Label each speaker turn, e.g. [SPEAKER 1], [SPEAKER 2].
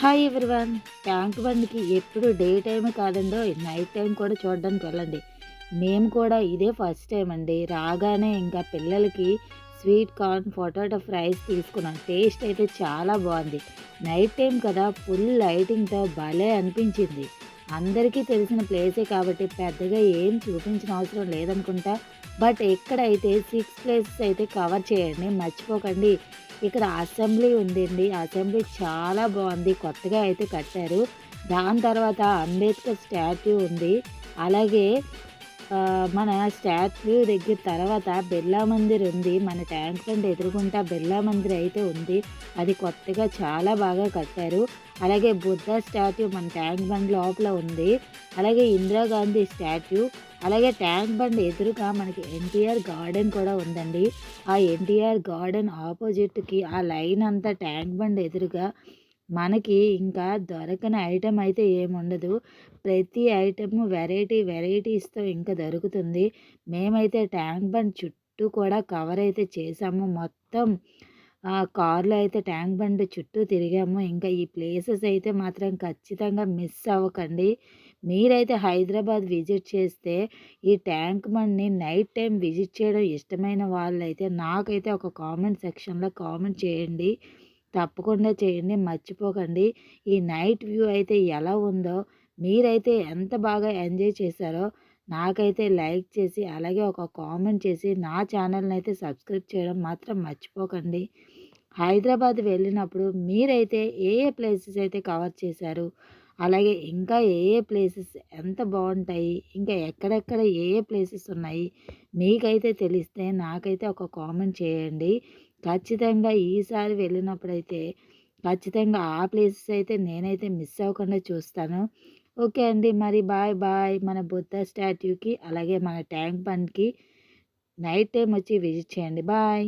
[SPEAKER 1] Hi everyone tank బండ్కి ఎప్పుడు day time కాదండో నైట్ టైం కూడా చూడడానికి వెళ్ళండి. మేము కూడా ఇదే ఫస్ట్ టైం అండి. రాగానే ఇంకా పిల్లలకి స్వీట్ కార్న్ పొటాటో ఫ్రైస్ తీసుకున్నాం. టేస్ట్ అయితే చాలా బాగుంది. నైట్ టైం కదా ఫుల్ లైటింగ్తో భలే అనిపించింది. అందరికీ తెలిసిన ప్లేసే కాబట్టి పెద్దగా ఏం చూపించిన అవసరం లేదనుకుంటా. బట్ ఎక్కడైతే సిక్స్ ప్లేసెస్ అయితే కవర్ చేయండి మర్చిపోకండి. ఇక్కడ అసెంబ్లీ ఉందండి. అసెంబ్లీ చాలా బాగుంది. కొత్తగా అయితే కట్టారు. దాని తర్వాత అంబేద్కర్ స్టాట్యూ ఉంది. అలాగే మన స్టాట్యూ దగ్గర తర్వాత బిర్లా మందిర్ ఉంది. మన ట్యాంక్ బండ్ ఎదురుకుంటా బిర్లా మందిర్ అయితే ఉంది. అది కొత్తగా చాలా బాగా కట్టారు. అలాగే బుద్ధ స్టాట్యూ మన ట్యాంక్ బండ్ లోపల ఉంది. అలాగే ఇందిరాగాంధీ స్టాట్యూ. అలాగే ట్యాంక్ బండ్ ఎదురుగా మనకి ఎన్టీఆర్ గార్డెన్ కూడా ఉందండి. ఆ ఎన్టీఆర్ గార్డెన్ ఆపోజిట్కి ఆ లైన్ అంతా ట్యాంక్ బండ్ ఎదురుగా మనకి ఇంకా దొరకని ఐటెం అయితే ఏముండదు. ప్రతి ఐటెం వెరైటీ వెరైటీస్తో ఇంకా దొరుకుతుంది. మేమైతే ట్యాంక్ బండ్ చుట్టూ కూడా కవర్ అయితే చేసాము. మొత్తం కార్లో అయితే ట్యాంక్ బండ్ చుట్టూ తిరిగాము. ఇంకా ఈ ప్లేసెస్ అయితే మాత్రం ఖచ్చితంగా మిస్ అవ్వకండి. మీరైతే హైదరాబాద్ విజిట్ చేస్తే ఈ ట్యాంక్ బండ్ని నైట్ టైం విజిట్ చేయడం ఇష్టమైన వాళ్ళైతే నాకైతే ఒక కామెంట్ సెక్షన్లో కామెంట్ చేయండి. తప్పకుండా చేయండి. మర్చిపోకండి. ఈ నైట్ వ్యూ అయితే ఎలా ఉందో మీరైతే ఎంత బాగా ఎంజాయ్ చేశారో నాకైతే లైక్ చేసి అలాగే ఒక కామెంట్ చేసి నా ఛానల్ని అయితే సబ్స్క్రైబ్ చేయడం మాత్రం మర్చిపోకండి. హైదరాబాద్ వెళ్ళినప్పుడు మీరైతే ఏ ఏ ప్లేసెస్ అయితే కవర్ చేశారు? అలాగే ఇంకా ఏ ఏ ప్లేసెస్ ఎంత బాగుంటాయి ఇంకా ఎక్కడెక్కడ ఏ ఏ ప్లేసెస్ ఉన్నాయి మీకైతే తెలిస్తే నాకైతే ఒక కామెంట్ చేయండి. ఖచ్చితంగా ఈసారి వెళ్ళినప్పుడైతే ఖచ్చితంగా ఆ ప్లేసెస్ అయితే నేనైతే మిస్ అవ్వకుండా చూస్తాను. ఓకే అండి మరి బాయ్ బాయ్. మన బుద్ధ స్టాట్యూకి అలాగే మన ట్యాంక్ బండ్కి నైట్ టైం వచ్చి విజిట్ చేయండి. బాయ్.